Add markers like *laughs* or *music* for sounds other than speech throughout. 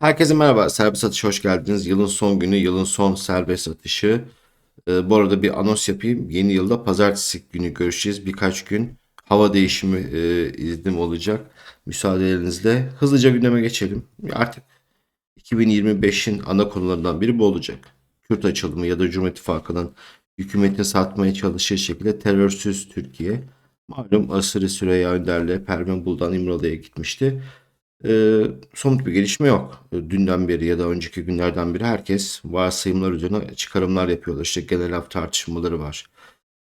Herkese merhaba. Serbest atışa hoş geldiniz. Yılın son günü, yılın son serbest atışı. Ee, bu arada bir anons yapayım. Yeni yılda pazartesi günü görüşeceğiz. Birkaç gün hava değişimi e, iznim olacak. Müsaadenizle hızlıca gündeme geçelim. Artık 2025'in ana konularından biri bu olacak. Kürt açılımı ya da Cumhur İttifakı'nın hükümetini satmaya çalıştığı şekilde terörsüz Türkiye. Malum Asırı Süreyya Önder'le Pervin Buldan İmralı'ya gitmişti. Ee, somut bir gelişme yok. Ee, Dünden beri ya da önceki günlerden beri herkes varsayımlar üzerine çıkarımlar yapıyorlar. İşte genel laf tartışmaları var.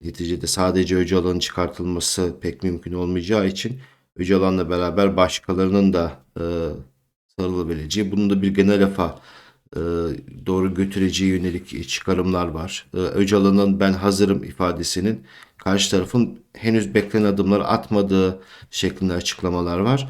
Neticede sadece Öcalan'ın çıkartılması pek mümkün olmayacağı için Öcalan'la beraber başkalarının da e, sarılabileceği, bunun da bir genel lafa e, doğru götüreceği yönelik çıkarımlar var. E, Öcalan'ın ben hazırım ifadesinin karşı tarafın henüz beklenen adımları atmadığı şeklinde açıklamalar var.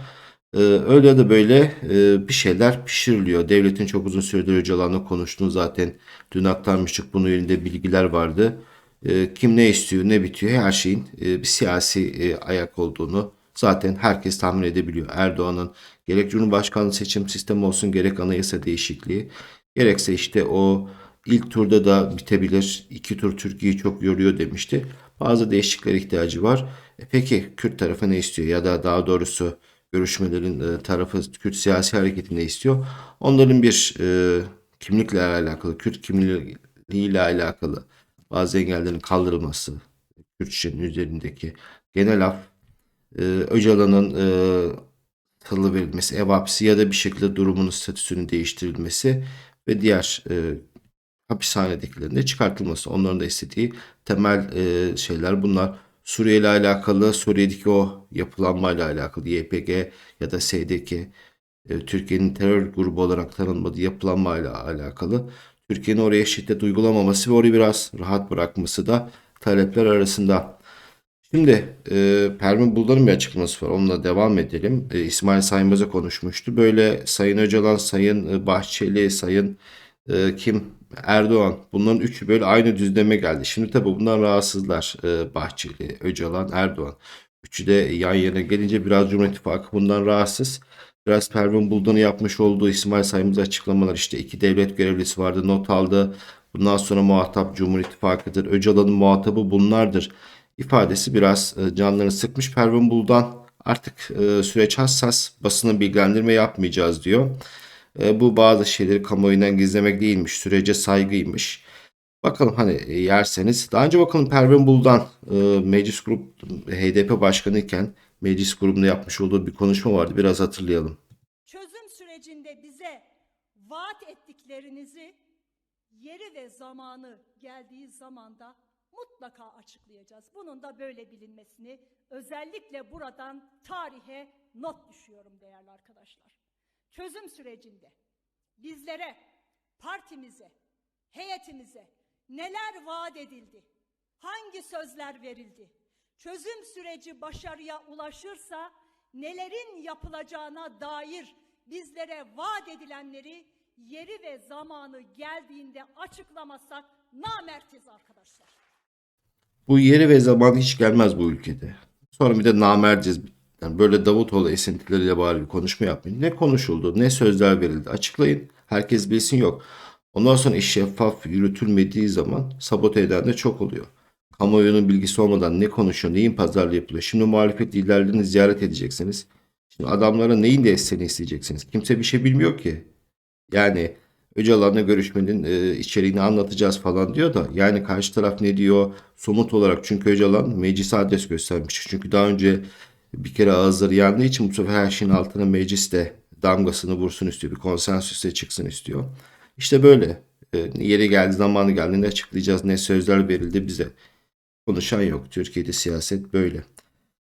Ee, öyle da böyle e, bir şeyler pişiriliyor. Devletin çok uzun süredir Öcalan'la konuştuğunu zaten dün aktarmıştık. Bunun yönünde bilgiler vardı. Ee, kim ne istiyor, ne bitiyor her şeyin e, bir siyasi e, ayak olduğunu zaten herkes tahmin edebiliyor. Erdoğan'ın gerek Cumhurbaşkanlığı seçim sistemi olsun gerek anayasa değişikliği gerekse işte o ilk turda da bitebilir. İki tur Türkiye'yi çok yoruyor demişti. Bazı değişikliklere ihtiyacı var. E peki Kürt tarafı ne istiyor ya da daha doğrusu görüşmelerin e, tarafı Kürt siyasi hareketi ne istiyor? Onların bir e, kimlikle alakalı, Kürt kimliğiyle alakalı bazı engellerin kaldırılması, Kürtçenin üzerindeki genel af, e, Öcalan'ın e, salı verilmesi, ev hapsi ya da bir şekilde durumunun statüsünün değiştirilmesi ve diğer e, hapishanedekilerin de çıkartılması. Onların da istediği temel e, şeyler bunlar. Suriye ile alakalı, Suriye'deki o yapılanmayla alakalı YPG ya da SDK, e, Türkiye'nin terör grubu olarak tanınmadığı yapılanmayla alakalı. Türkiye'nin oraya şiddet uygulamaması ve orayı biraz rahat bırakması da talepler arasında. Şimdi e, Pervin Buldan'ın bir açıklaması var. Onunla devam edelim. E, İsmail Saymaz'a konuşmuştu. Böyle Sayın Öcalan, Sayın e, Bahçeli, Sayın e, kim Erdoğan bunların üçü böyle aynı düzleme geldi. Şimdi tabii bundan rahatsızlar e, Bahçeli, Öcalan, Erdoğan. Üçü de yan yana gelince biraz Cumhur İttifakı bundan rahatsız. Biraz Pervin Buldan'ın yapmış olduğu İsmail Saymaz açıklamalar işte iki devlet görevlisi vardı not aldı. Bundan sonra muhatap Cumhur İttifakı'dır. Öcalan'ın muhatabı bunlardır ifadesi biraz e, canlarını sıkmış. Pervin Buldan artık e, süreç hassas basına bilgilendirme yapmayacağız diyor. E, bu bazı şeyleri kamuoyundan gizlemek değilmiş. Sürece saygıymış. Bakalım hani e, yerseniz. Daha önce bakalım Pervin Buldan e, meclis grup HDP başkanı iken meclis grubunda yapmış olduğu bir konuşma vardı. Biraz hatırlayalım. çözüm sürecinde bize vaat ettiklerinizi yeri ve zamanı geldiği zamanda mutlaka açıklayacağız. Bunun da böyle bilinmesini özellikle buradan tarihe not düşüyorum değerli arkadaşlar. Çözüm sürecinde bizlere, partimize, heyetimize neler vaat edildi? Hangi sözler verildi? Çözüm süreci başarıya ulaşırsa nelerin yapılacağına dair bizlere vaat edilenleri yeri ve zamanı geldiğinde açıklamazsak namertiz arkadaşlar. Bu yeri ve zaman hiç gelmez bu ülkede. Sonra bir de namerciz. Yani böyle Davutoğlu esintileriyle bari bir konuşma yapmayın. Ne konuşuldu, ne sözler verildi açıklayın. Herkes bilsin yok. Ondan sonra iş şeffaf yürütülmediği zaman sabote eden de çok oluyor. Kamuoyunun bilgisi olmadan ne konuşuyor, neyin pazarlığı yapılıyor. Şimdi muhalefet liderlerini ziyaret edeceksiniz. Şimdi adamlara neyin desteğini isteyeceksiniz. Kimse bir şey bilmiyor ki. Yani Öcalan'la görüşmenin e, içeriğini anlatacağız falan diyor da yani karşı taraf ne diyor somut olarak çünkü Öcalan meclise adres göstermiş. Çünkü daha önce bir kere ağızları yandığı için bu sefer her şeyin altına meclis de damgasını vursun istiyor. Bir konsensüse çıksın istiyor. İşte böyle. E, yeri geldi zamanı geldiğinde açıklayacağız ne sözler verildi bize. Konuşan yok. Türkiye'de siyaset böyle.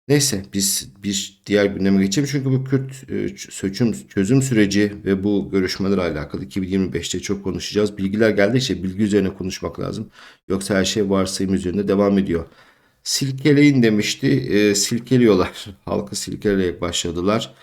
Neyse biz bir diğer gündeme geçelim. Çünkü bu Kürt e, çözüm, çözüm süreci ve bu görüşmeler alakalı 2025'te çok konuşacağız. Bilgiler geldikçe bilgi üzerine konuşmak lazım. Yoksa her şey varsayım üzerinde devam ediyor. Silkeleyin demişti. E, silkeliyorlar. *laughs* Halkı silkeleyerek başladılar.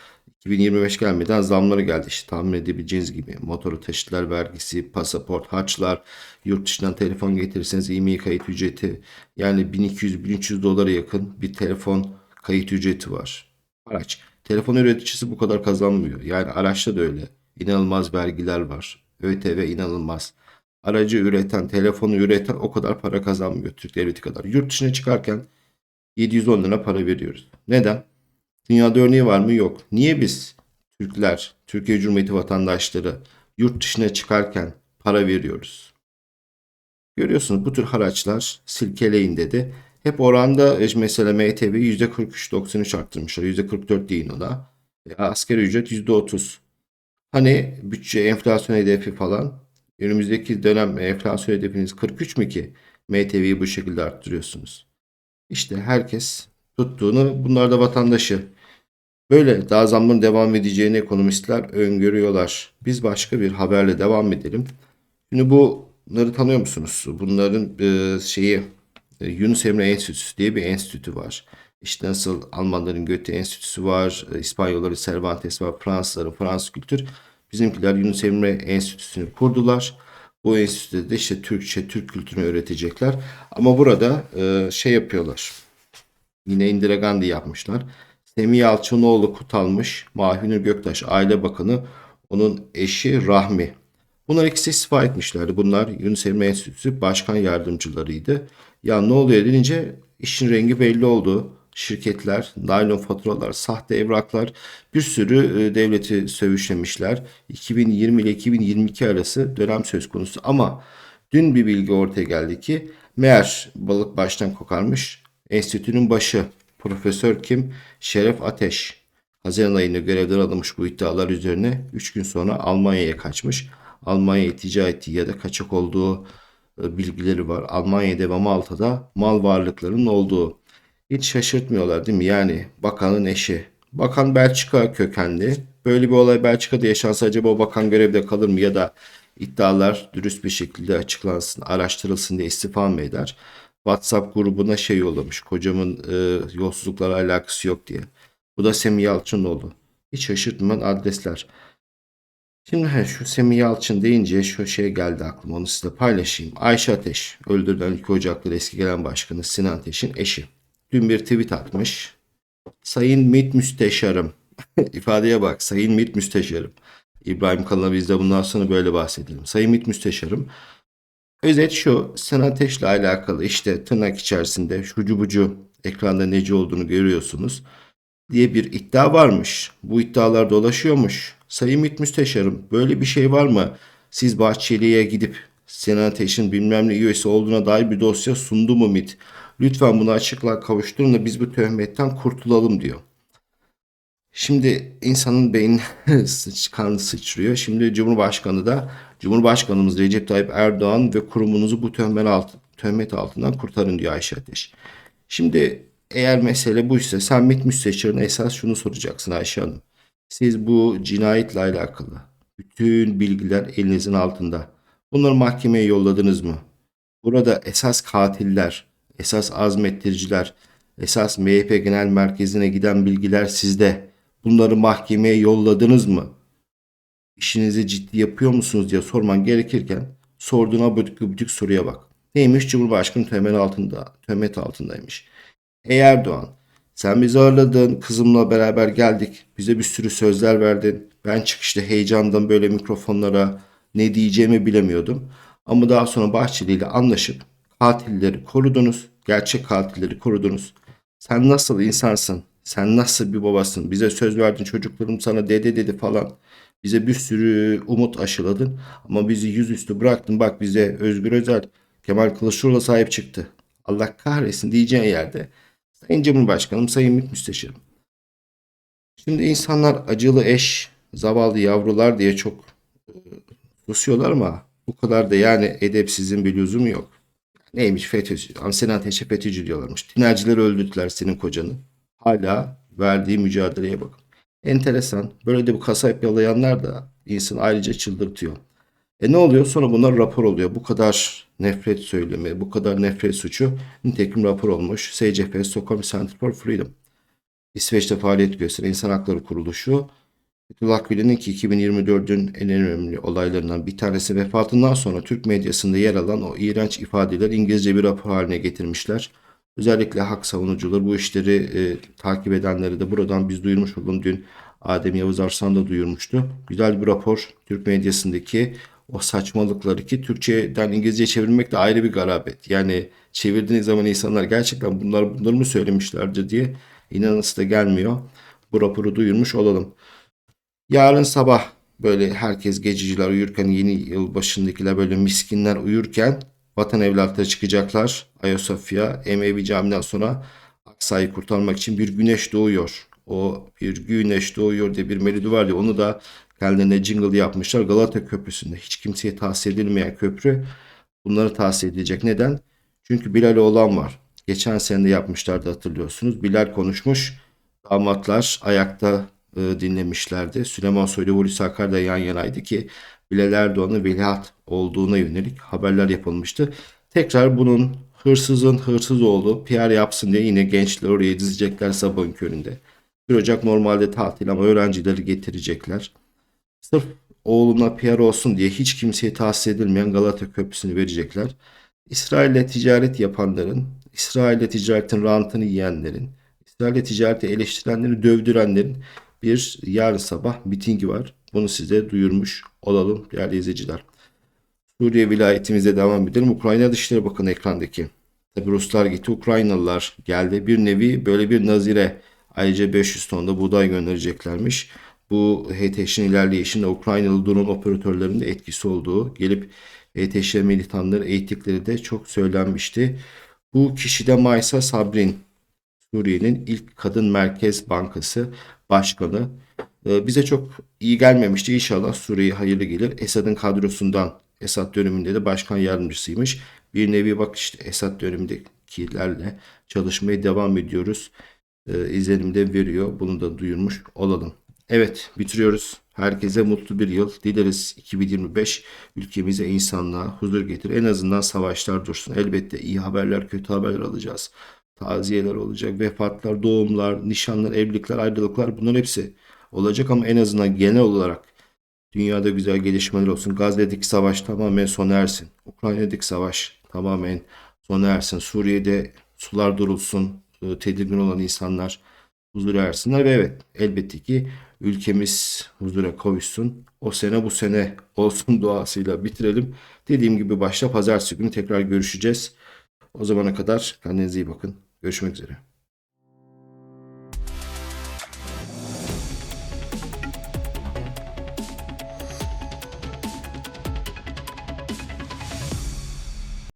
2025 gelmeden zamları geldi. İşte tahmin edebileceğiniz gibi motoru taşıtlar vergisi, pasaport, harçlar, yurt dışından telefon getirirseniz IMEI kayıt ücreti yani 1200-1300 dolara yakın bir telefon kayıt ücreti var. Araç. Telefon üreticisi bu kadar kazanmıyor. Yani araçta da öyle. İnanılmaz vergiler var. ÖTV inanılmaz. Aracı üreten, telefonu üreten o kadar para kazanmıyor Türk devleti kadar. Yurt dışına çıkarken 710 lira para veriyoruz. Neden? Dünyada örneği var mı? Yok. Niye biz Türkler, Türkiye Cumhuriyeti vatandaşları yurt dışına çıkarken para veriyoruz? Görüyorsunuz bu tür haraçlar silkeleyin dedi. Hep oranda e, mesela MTV %43.93 arttırmışlar. %44 deyin ona. E, asgari ücret %30. Hani bütçe enflasyon hedefi falan. Önümüzdeki dönem enflasyon hedefiniz 43 mü ki? MTV'yi bu şekilde arttırıyorsunuz. İşte herkes tuttuğunu bunlar da vatandaşı. Böyle daha zamların devam edeceğini ekonomistler öngörüyorlar. Biz başka bir haberle devam edelim. Şimdi bunları tanıyor musunuz? Bunların e, şeyi e, Yunus Emre Enstitüsü diye bir enstitü var. İşte nasıl Almanların Goethe Enstitüsü var, e, İspanyolların Cervantes var, Fransızların Fransız kültür. Bizimkiler Yunus Emre Enstitüsü'nü kurdular. Bu enstitüde de işte Türkçe, Türk kültürünü öğretecekler. Ama burada e, şey yapıyorlar. Yine Indira Gandhi yapmışlar. Semih Yalçınoğlu Kutalmış, Mahünür Göktaş Aile Bakanı, onun eşi Rahmi. Bunlar ikisi istifa etmişlerdi. Bunlar Yunus Emre Enstitüsü başkan yardımcılarıydı. Ya ne oluyor denince işin rengi belli oldu. Şirketler, naylon faturalar, sahte evraklar bir sürü e, devleti sövüşlemişler. 2020 ile 2022 arası dönem söz konusu ama dün bir bilgi ortaya geldi ki meğer balık baştan kokarmış. Enstitünün başı Profesör kim? Şeref Ateş. Haziran ayında görevden alınmış bu iddialar üzerine 3 gün sonra Almanya'ya kaçmış. Almanya'ya iltica ettiği ya da kaçak olduğu e, bilgileri var. Almanya'da ve Malta'da mal varlıklarının olduğu. Hiç şaşırtmıyorlar değil mi? Yani bakanın eşi. Bakan Belçika kökenli. Böyle bir olay Belçika'da yaşansa acaba o bakan görevde kalır mı ya da iddialar dürüst bir şekilde açıklansın, araştırılsın diye istifa mı eder? WhatsApp grubuna şey yollamış. Kocamın e, yolsuzluklara alakası yok diye. Bu da Semih Yalçınoğlu. Hiç şaşırtmayan adresler. Şimdi he, şu Semih Yalçın deyince şu şey geldi aklıma onu size paylaşayım. Ayşe Ateş, öldürülen ülke ocakları eski gelen başkanı Sinan Ateş'in eşi. Dün bir tweet atmış. Sayın MİT Müsteşarım. *laughs* İfadeye bak. Sayın MİT Müsteşarım. İbrahim Kalın'a biz de bundan sonra böyle bahsedelim. Sayın MİT Müsteşarım. Özet şu. Sinan Ateş'le alakalı işte tırnak içerisinde şucu bucu ekranda neci olduğunu görüyorsunuz diye bir iddia varmış. Bu iddialar dolaşıyormuş. Sayın MİT Müsteşarım böyle bir şey var mı? Siz Bahçeli'ye gidip Sinan Ateş'in bilmem ne üyesi olduğuna dair bir dosya sundu mu MİT? Lütfen bunu açıklığa kavuşturun da biz bu töhmetten kurtulalım diyor. Şimdi insanın beyni *laughs* kan sıçrıyor. Şimdi Cumhurbaşkanı da Cumhurbaşkanımız Recep Tayyip Erdoğan ve kurumunuzu bu töhmet, alt, töhmet altından kurtarın diyor Ayşe Ateş. Şimdi eğer mesele buysa sen MİT müsteşarına esas şunu soracaksın Ayşe Hanım. Siz bu cinayetle alakalı bütün bilgiler elinizin altında. Bunları mahkemeye yolladınız mı? Burada esas katiller, esas azmettiriciler, esas MHP Genel Merkezi'ne giden bilgiler sizde. Bunları mahkemeye yolladınız mı? İşinizi ciddi yapıyor musunuz diye sorman gerekirken sorduğun abidik gubidik soruya bak. Neymiş? Cumhurbaşkanı töhmet altında, töhmet altındaymış. Ey Erdoğan, sen bizi ağırladın, kızımla beraber geldik, bize bir sürü sözler verdin. Ben çıkışta heyecandan böyle mikrofonlara ne diyeceğimi bilemiyordum. Ama daha sonra Bahçeli ile anlaşıp katilleri korudunuz, gerçek katilleri korudunuz. Sen nasıl insansın? Sen nasıl bir babasın? Bize söz verdin, çocuklarım sana dede dedi falan. Bize bir sürü umut aşıladın ama bizi yüzüstü bıraktın. Bak bize Özgür Özel, Kemal Kılıçdaroğlu sahip çıktı. Allah kahretsin diyeceğin yerde. Sayın Cumhurbaşkanım, Sayın MİT Müsteşarım. Şimdi insanlar acılı eş, zavallı yavrular diye çok e, susuyorlar ama bu kadar da yani edepsizin bir lüzumu yok. Neymiş FETÖ'cü, Sinan Ateş'e FETÖ'cü diyorlarmış. Tinerciler öldürdüler senin kocanı. Hala verdiği mücadeleye bakın. Enteresan. Böyle de bu kasayıp yalayanlar da insan ayrıca çıldırtıyor. E ne oluyor? Sonra bunlar rapor oluyor. Bu kadar nefret söylemi, bu kadar nefret suçu nitekim rapor olmuş. SCF, Stockholm Center for Freedom. İsveç'te faaliyet gösteren İnsan Hakları Kuruluşu Fethullah Gülen'in ki 2024'ün en önemli olaylarından bir tanesi vefatından sonra Türk medyasında yer alan o iğrenç ifadeler İngilizce bir rapor haline getirmişler. Özellikle hak savunucuları bu işleri e, takip edenleri de buradan biz duyurmuş olalım. Dün Adem Yavuz Arslan da duyurmuştu. Güzel bir rapor Türk medyasındaki o saçmalıkları ki Türkçeden İngilizce çevirmek de ayrı bir garabet. Yani çevirdiğiniz zaman insanlar gerçekten bunlar bunları mı söylemişlerdir diye inanası da gelmiyor. Bu raporu duyurmuş olalım. Yarın sabah böyle herkes gececiler uyurken yeni yıl başındakiler böyle miskinler uyurken vatan evlatları çıkacaklar. Ayasofya Emevi Camii'den sonra Aksa'yı kurtarmak için bir güneş doğuyor. O bir güneş doğuyor diye bir melodi var ya onu da kendilerine jingle yapmışlar. Galata Köprüsü'nde hiç kimseye tavsiye edilmeyen köprü bunları tavsiye edilecek. Neden? Çünkü Bilal olan var. Geçen sene de yapmışlardı hatırlıyorsunuz. Bilal konuşmuş. Damatlar ayakta e, dinlemişlerdi. Süleyman Soylu Hulusi Akar da yan yanaydı ki Bilal Erdoğan'ın veliaht olduğuna yönelik haberler yapılmıştı. Tekrar bunun hırsızın hırsız olduğu PR yapsın diye yine gençler oraya dizecekler sabahın köründe. 1 Ocak normalde tatil ama öğrencileri getirecekler. Sırf oğluna PR olsun diye hiç kimseye tavsiye edilmeyen Galata Köprüsü'nü verecekler. İsrail'le ticaret yapanların, İsrail'le ticaretin rantını yiyenlerin, İsrail'le ticareti eleştirenleri dövdürenlerin bir yarın sabah mitingi var. Bunu size duyurmuş olalım değerli izleyiciler. Suriye vilayetimize devam edelim. Ukrayna Dışişleri Bakanı ekrandaki. Tabi Ruslar gitti, Ukraynalılar geldi. Bir nevi böyle bir nazire ayrıca 500 ton da buğday göndereceklermiş. Bu HTŞ'in ilerleyişinde Ukraynalı drone operatörlerinin etkisi olduğu, gelip HTŞ militanları eğittikleri de çok söylenmişti. Bu kişi de Maysa Sabrin, Suriye'nin ilk kadın merkez bankası başkanı. Ee, Bize çok iyi gelmemişti. İnşallah Suriye'ye hayırlı gelir. Esad'ın kadrosundan Esad döneminde de başkan yardımcısıymış. Bir nevi bak işte Esad dönemindekilerle çalışmaya devam ediyoruz. İzlenim de veriyor. Bunu da duyurmuş olalım. Evet bitiriyoruz. Herkese mutlu bir yıl. Dileriz 2025 ülkemize insanlığa huzur getir. En azından savaşlar dursun. Elbette iyi haberler, kötü haberler alacağız. Taziyeler olacak, vefatlar, doğumlar, nişanlar, evlilikler, ayrılıklar bunların hepsi olacak ama en azından genel olarak dünyada güzel gelişmeler olsun. Gazze'deki savaş tamamen sona ersin. Ukrayna'daki savaş tamamen sona ersin. Suriye'de sular durulsun. e, Tedirgin olan insanlar huzura ersinler ve evet elbette ki ülkemiz huzura kavuşsun. O sene bu sene olsun *laughs* duasıyla bitirelim. Dediğim gibi başta pazartesi günü tekrar görüşeceğiz. O zamana kadar kendinize iyi bakın. Görüşmek üzere.